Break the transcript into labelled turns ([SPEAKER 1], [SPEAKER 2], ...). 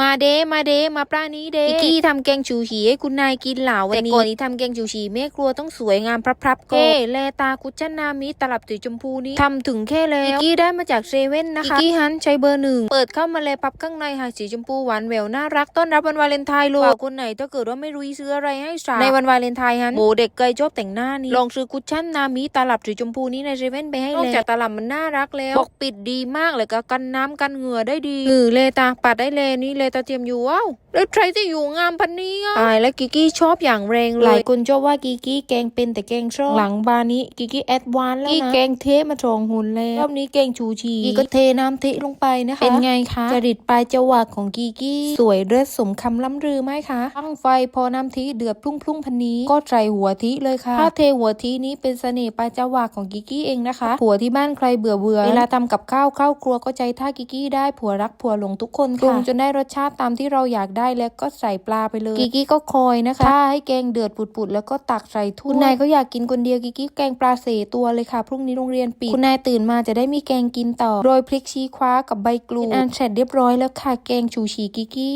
[SPEAKER 1] มาเดมาเดมาปลานี้เดกิกกี้ทำแกงชูชีให้คุณนายกินเหล่าวันนี้แต่ก่อนนี้ทำแกงชูชีแม่ครัวต้องสวยงามพรับๆก็เฮ้แลตาคุชชั่นนามิตลับสีชมพูนี้ทำถึงแค่แล้วกิกกี้ได้มาจากเซเว่นนะคะกิกกี้ฮันใช้เบอร์หนึ่งเปิดเข้ามาเลยปับข้างในหาสีชมพูหวานแหววน่ารักต้อนรับวันวาเลนไทน์ลูกคนไหนถ้าเกิดว่าไม่รู้ซื้ออะไรให้สาวในวันวาเลนไทน์ฮันโบเด็กเกยชอบแต่งหน้านี่ลองซื้อคุชชั่นนามิตลับสีชมพูนี้ในเซเว่นไปให้เลยนอกจากตลับมันน่ารักแล้วปกปิดดีมากเลยก็กันน้ำกันเหงื่อได้ดีเหงื่อเลตาปัดได้เลยนี่เลตาเตรียมอยู่ว้าวแล้วใครจะอยู่งามพันนี้อะตายแล้วกิกกี้ชอบอย่างแรงเลยหลายคนชอบว่ากิกกี้แกงเป็นแต่แกงชอบหลังบานนี้กิกกี้แอดวานแล้วนะกิกแกงเทมาทรองหุ่นแล้วรอบนี้แกงชูชีกิกก็เทน้ำเทลงไปนะคะเป็นไงคะจริตปลายจวักของกิกกี้สวยเลิศสมคำล่ำลือไหมคะตั้งไฟพอน้ำทิเดือดพรุ่งๆพันนี้ก็ใส่หัวทิเลยค่ะถ้าเทหัวทินี้เป็นเสน่ห์ปลายจวักของกิกกี้เองนะคะผัวที่บ้านใครเบื่อเบื่อเวลาทำกับข้าวเข้าครัวก็ใจท่ากิกกี้ได้ผัวรักผัวหลงทุกคนค่ะปรุงจนได้รสชาติตามที่เราอยากได้แล้วก็ใส่ปลาไปเลย กิกกี้ก็คอยนะคะถ้าให้แกงเดือดปุดๆแล้วก็ตักใส่ถ้วยคุณนายก็อยากกินคนเดียวกิกกี้แกงปลาเสตัวเลยค่ะ พรุ่งนี้โรงเรียนปิดคุณนายตื่นมาจะได้มีแกงกินต่อโรยพริกชี้คว้ากับใบกลูอันเสร็จเรียบร้อยแล้วค่ะแกงชูชีกิกกี้